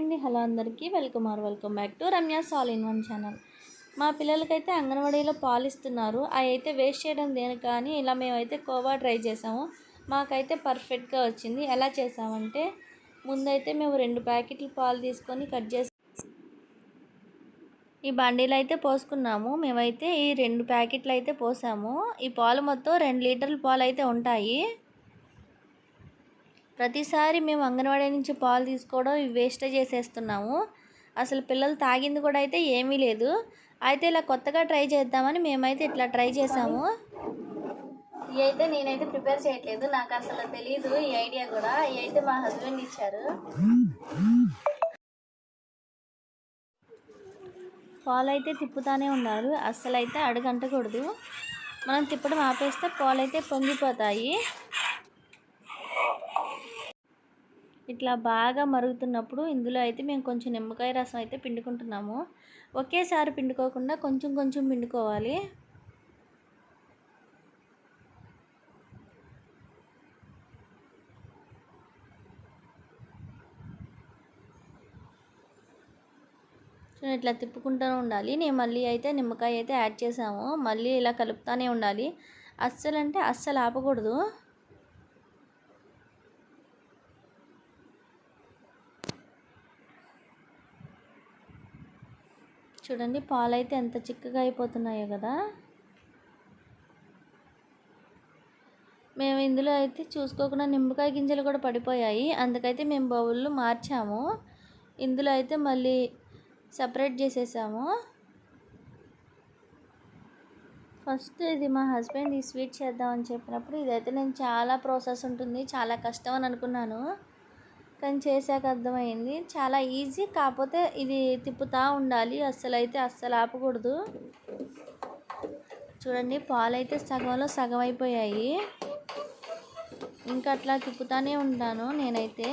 అండి. హలో అందరికీ welcome or welcome back to Ramya సాల్ ఇన్ వన్ ఛానల్. మా పిల్లలకైతే అంగన్వాడీలో పాలు ఇస్తున్నారు అవి అయితే వేస్ట్ చేయడం దేని కానీ ఇలా మేమైతే కోవా ట్రై చేసాము. మాకైతే పర్ఫెక్ట్గా వచ్చింది. ఎలా చేసామంటే ముందైతే మేము రెండు ప్యాకెట్లు పాలు తీసుకొని కట్ చేసి ఈ బండిలో అయితే పోసుకున్నాము. మేమైతే ఈ రెండు ప్యాకెట్లు అయితే పోసాము. ఈ పాలు మొత్తం రెండు లీటర్ల పాలు అయితే ఉంటాయి. ప్రతిసారి మేము అంగన్వాడీ నుంచి పాలు తీసుకోవడం ఇవి వేస్ట్ చేసేస్తున్నాము. అసలు పిల్లలు తాగింది కూడా అయితే ఏమీ లేదు. అయితే ఇలా కొత్తగా ట్రై చేద్దామని మేమైతే ఇట్లా ట్రై చేసాము. ఇవి అయితే నేనైతే ప్రిపేర్ చేయట్లేదు. నాకు అసలు తెలియదు ఈ ఐడియా కూడా. ఇవి అయితే మా హస్బెండ్ ఇచ్చారు. పాలు అయితే తిప్పుతానే ఉన్నారు. అస్సలు అయితే అడుగంటకూడదు. మనం తిప్పడం ఆపేస్తే పాలు అయితే పొంగిపోతాయి. ఇట్లా బాగా మరుగుతున్నప్పుడు ఇందులో అయితే మేము కొంచెం నిమ్మకాయ రసం అయితే పిండుకుంటున్నాము. ఒకేసారి పిండుకోకుండా కొంచెం కొంచెం పిండుకోవాలి. ఇట్లా తిప్పుకుంటూనే ఉండాలి. నేను మళ్ళీ అయితే నిమ్మకాయ అయితే యాడ్ చేసాము మళ్ళీ ఇలా కలుపుతానే ఉండాలి. అస్సలు అంటే అస్సలు ఆపకూడదు. చూడండి పాలు అయితే ఎంత చిక్కగా అయిపోతున్నాయో కదా. మేము ఇందులో అయితే చూసుకోకుండా నిమ్మకాయ గింజలు కూడా పడిపోయాయి. అందుకైతే మేము బౌల్లో మార్చాము. ఇందులో అయితే మళ్ళీ సపరేట్ చేసేసాము. ఫస్ట్ ఇది మా హస్బెండ్ ఈ స్వీట్ చేద్దామని చెప్పినప్పుడు ఇదైతే నేను చాలా ప్రాసెస్ ఉంటుంది చాలా కష్టం అని అనుకున్నాను. కానీ చేశాక అర్థమైంది. చాలా ఈజీ కాకపోతే ఇది తిప్పుతూ ఉండాలి. అస్సలు అయితే అస్సలు ఆపకూడదు. చూడండి పాలు అయితే సగంలో సగం అయిపోయాయి. ఇంకా అట్లా తిప్పుతానే ఉంటాను నేనైతే.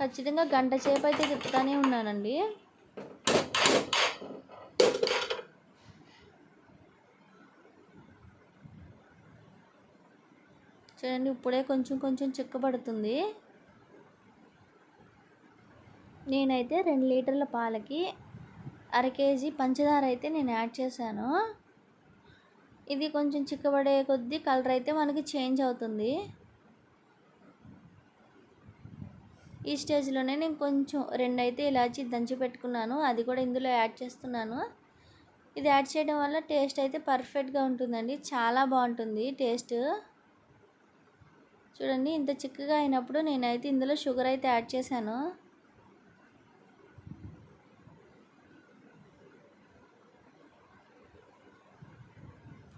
ఖచ్చితంగా గంట సేపు అయితే తిప్పుతానే ఉన్నానండి. చూడండి ఇప్పుడే కొంచెం కొంచెం చిక్కబడుతుంది. నేనైతే రెండు లీటర్ల పాలకి అర కేజీ పంచదార అయితే నేను యాడ్ చేశాను. ఇది కొంచెం చిక్కబడే కొద్దీ కలర్ అయితే మనకి చేంజ్ అవుతుంది. ఈ స్టేజ్లోనే నేను కొంచెం రెండు అయితే ఇలాచి దంచి పెట్టుకున్నాను. అది కూడా ఇందులో యాడ్ చేస్తున్నాను. ఇది యాడ్ చేయడం వల్ల టేస్ట్ అయితే పర్ఫెక్ట్గా ఉంటుందండి. చాలా బాగుంటుంది టేస్ట్. చూడండి ఇంత చిక్కగా అయినప్పుడు నేనైతే ఇందులో షుగర్ అయితే యాడ్ చేశాను.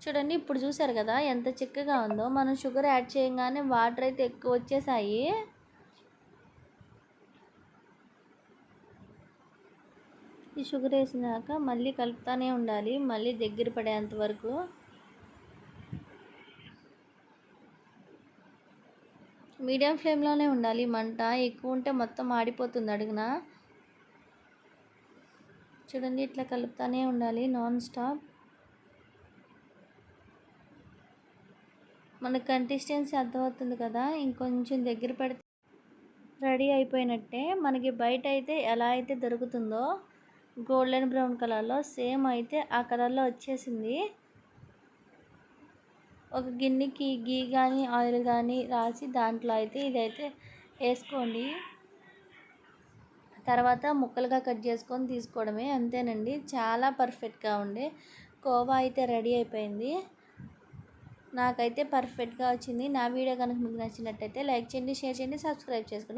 చూడండి ఇప్పుడు చూసారు కదా ఎంత చిక్కగా ఉందో. మనం షుగర్ యాడ్ చేయగానే వాటర్ అయితే ఎక్కువ వచ్చేసాయి. ఈ షుగర్ వేసినాక మళ్ళీ కలుపుతానే ఉండాలి మళ్ళీ దగ్గర పడేంత వరకు. మీడియం ఫ్లేమ్లోనే ఉండాలి మంట ఎక్కువ ఉంటే మొత్తం ఆడిపోతుంది అడుగున. చూడండి ఇట్లా కలుపుతానే ఉండాలి నాన్ స్టాప్. మనకు కన్సిస్టెన్సీ అర్థమవుతుంది కదా ఇంకొంచెం దగ్గర పెడితే రెడీ అయిపోయినట్టే. మనకి బయట అయితే ఎలా అయితే దొరుకుతుందో గోల్డెన్ బ్రౌన్ కలర్లో సేమ్ అయితే ఆ కలర్లో వచ్చేసింది. ఒక గిన్నెకి గీ కానీ ఆయిల్ కానీ రాసి దాంట్లో అయితే ఇదైతే వేసుకోండి. తర్వాత ముక్కలుగా కట్ చేసుకొని తీసుకోవడమే అంతేనండి. చాలా పర్ఫెక్ట్గా ఉండే. కోవా అయితే రెడీ అయిపోయింది. నాకైతే పర్ఫెక్ట్గా వచ్చింది. నా వీడియో కనుక మీకు నచ్చినట్టయితే లైక్ చేయండి షేర్ చేయండి సబ్స్క్రైబ్ చేసుకోండి.